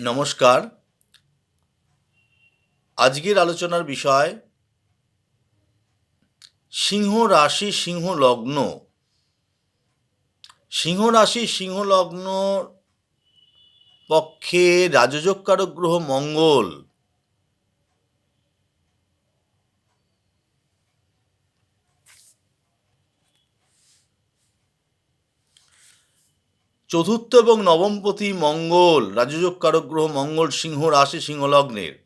নমস্কার। আজকের আলোচনার বিষয় সিংহ রাশি সিংহ লগ্ন। সিংহ রাশি সিংহ লগ্ন পক্ষে রাজযোগকারক গ্রহ মঙ্গল। চতুর্থ এবং নবমপতি মঙ্গল রাজযোগ কারক গ্রহ মঙ্গল সিংহ রাশি সিংহ লগ্নের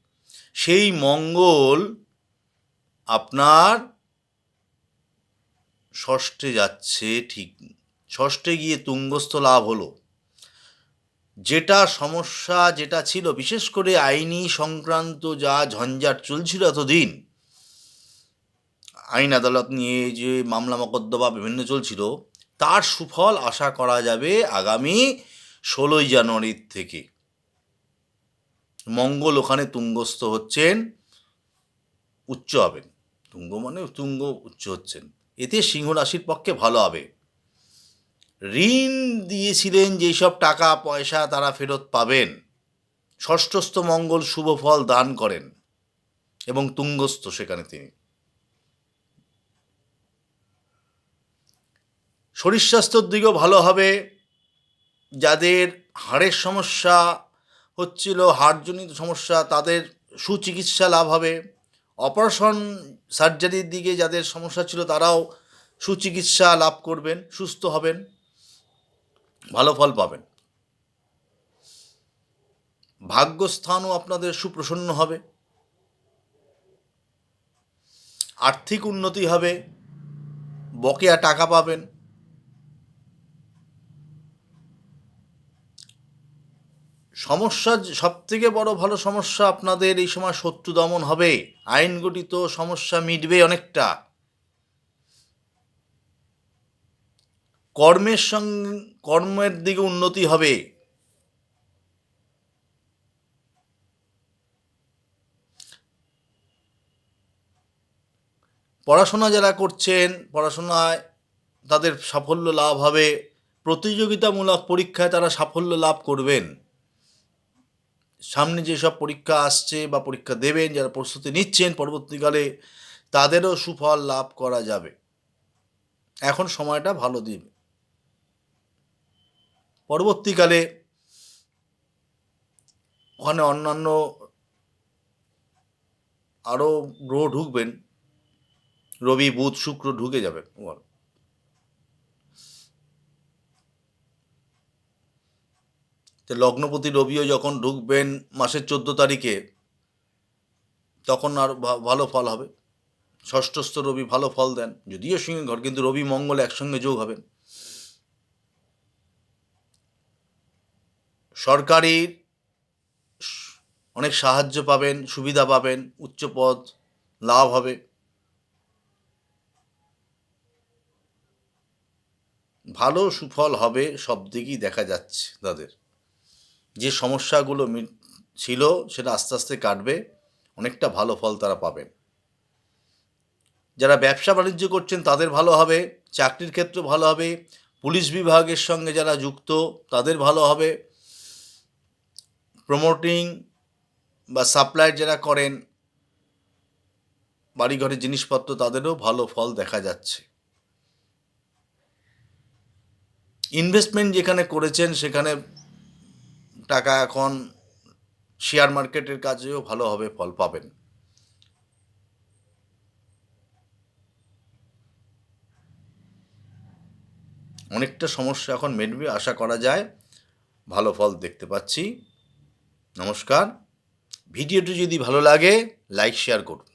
সেই মঙ্গল আপনার ষষ্ঠে যাচ্ছে, ঠিক। ষষ্ঠে গিয়ে তুঙ্গস্থ লাভ হলো। যেটা সমস্যা যেটা ছিল, বিশেষ করে আইনি সংক্রান্ত যা ঝঞ্ঝাট চলছিল এতদিন, আইন আদালত নিয়ে যে মামলা মকদ্দমা বিভিন্ন চলছিল তার সুফল আশা করা যাবে আগামী ষোলোই জানুয়ারির থেকে। মঙ্গল ওখানে তুঙ্গস্থ হচ্ছেন, উচ্চ হবেন তুঙ্গ মানে তুঙ্গ উচ্চ হচ্ছেন। এতে সিংহ রাশির পক্ষে ভালো হবে। ঋণ দিয়েছিলেন যেসব টাকা, পয়সা তারা ফেরত পাবেন। ষষ্ঠস্থ মঙ্গল শুভ ফল দান করেন এবং তুঙ্গস্থ সেখানে তিনি। শরীর স্বাস্থ্যর দিকেও ভালো হবে। যাদের হাড়ের সমস্যা হচ্ছিল, হাড়জনিত সমস্যা, তাদের সুচিকিৎসা লাভ হবে। অপারেশন সার্জারির দিকে যাদের সমস্যা ছিল, তারাও সুচিকিৎসা লাভ করবেন, সুস্থ হবেন, ভালো ফল পাবেন। ভাগ্যস্থানও আপনাদের সুপ্রসন্ন হবে। আর্থিক উন্নতি হবে। বকেয়া টাকা পাবেন। সমস্যা সব থেকে বড় ভালো সমস্যা আপনাদের এই সময় শত্রু দমন হবে। আইন গঠিত সমস্যা মিটবে অনেকটা। কর্মের সঙ্গে কর্মের দিকে উন্নতি হবে। পড়াশোনা যারা করছেন, পড়াশোনায় তাদের সাফল্য লাভ হবে। প্রতিযোগিতামূলক পরীক্ষায় তারা সাফল্য লাভ করবেন। সামনে যেসব পরীক্ষা আসছে বা পরীক্ষা দেবেন, যারা প্রস্তুতি নিচ্ছেন পরবর্তীকালে, তাদেরও সুফল লাভ করা যাবে। এখন সময়টা ভালো দিবে। পরবর্তীকালে ওখানে অন্যান্য আরও গ্রহ ঢুকবেন। রবি, বুধ, শুক্র ঢুকে যাবেন তো লগ্নপতি রবিও যখন ঢুকবেন মাসের চোদ্দ তারিখে, তখন আর ভালো ফল হবে। ষষ্ঠস্থ রবি ভালো ফল দেন, যদিও সিংহ ঘর, কিন্তু রবি মঙ্গল একসঙ্গে যোগ হবেন। সরকারি অনেক সাহায্য পাবেন, সুবিধা পাবেন, উচ্চ পদ, লাভ হবে। ভালো সুফল হবে সব দিকেই দেখা যাচ্ছে তাদের। যে সমস্যাগুলো ছিল সেটা আস্তে আস্তে কাটবে, অনেকটা ভালো ফল তারা পাবেন যারা ব্যবসা বাণিজ্য করছেন তাদের ভালো হবে, চাকরির ক্ষেত্রে ভালো হবে, পুলিশ বিভাগের সঙ্গে যারা যুক্ত তাদের ভালো হবে। প্রমোটিং বা সাপ্লাই যারা করেন, বাড়িঘরের জিনিসপত্র তাদেরও ভালো ফল দেখা যাচ্ছে। ইনভেস্টমেন্ট যেখানে করেছেন সেখানে টাকা এখন শেয়ার মার্কেটের কাজেও ভালোভাবে ফল পাবেন। অনেকটা সমস্যা এখন মেটবে, আশা করা যায়। ভালো ফল দেখতে পাচ্ছি। নমস্কার। ভিডিওটি যদি ভালো লাগে লাইক শেয়ার করুন।